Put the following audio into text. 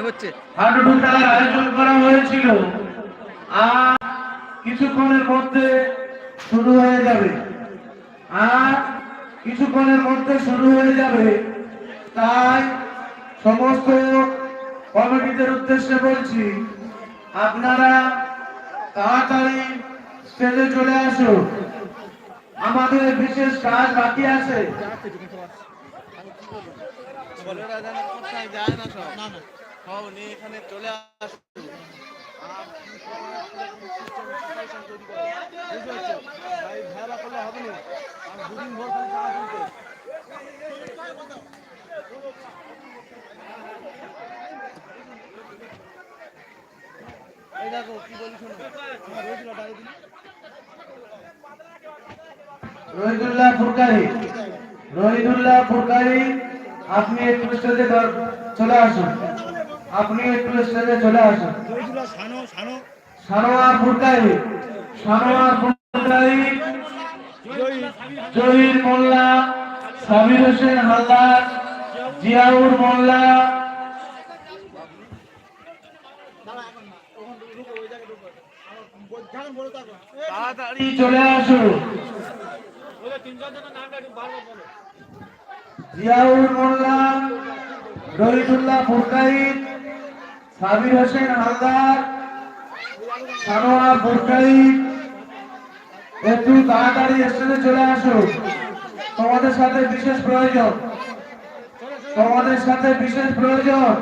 হচ্ছে। হাডুডু খেলার আয়োজন করা হয়েছিল। আর কিছুক্ষণের মধ্যে শুরু হয়ে যাবে। আর কিছুক্ষণের মধ্যে শুরু হয়ে যাবে। তাই সমস্ত কমিটিদের উদ্দেশ্যে বলছি আপনারা তাড়াতাড়ি স্টেজে চলে আসুন। আমাদের বিশেষ কাজ বাকি আছে। যায় না। নিয়ে এখানে চলে আসো আর কি করে আসলে কোনো system situation তৈরি করো। বুঝতে পারছ? ভাই করলে হবে কি রহিদুল্লাহ ফুরকারি। রহিদুল্লাহ ফুরকারি, আপনি একটু চলে আসুন। আপনি একটু স্টেজে চলে আসুন। সানোয়ার ফুরকারি সানোয়ার ফুরকারি জহির মোল্লা সাবির হোসেন হালদার, জিয়াউর মোল্লা। চলে আসুন। জিয়াউর মোল্লা রহিদুল্লাহ ফুরকারি সাবির হোসেন হালদার সানোয়া একটু তাড়াতাড়ি স্টেজে চলে আসো। তোমাদের সাথে বিশেষ প্রয়োজন। তোমাদের সাথে বিশেষ প্রয়োজন।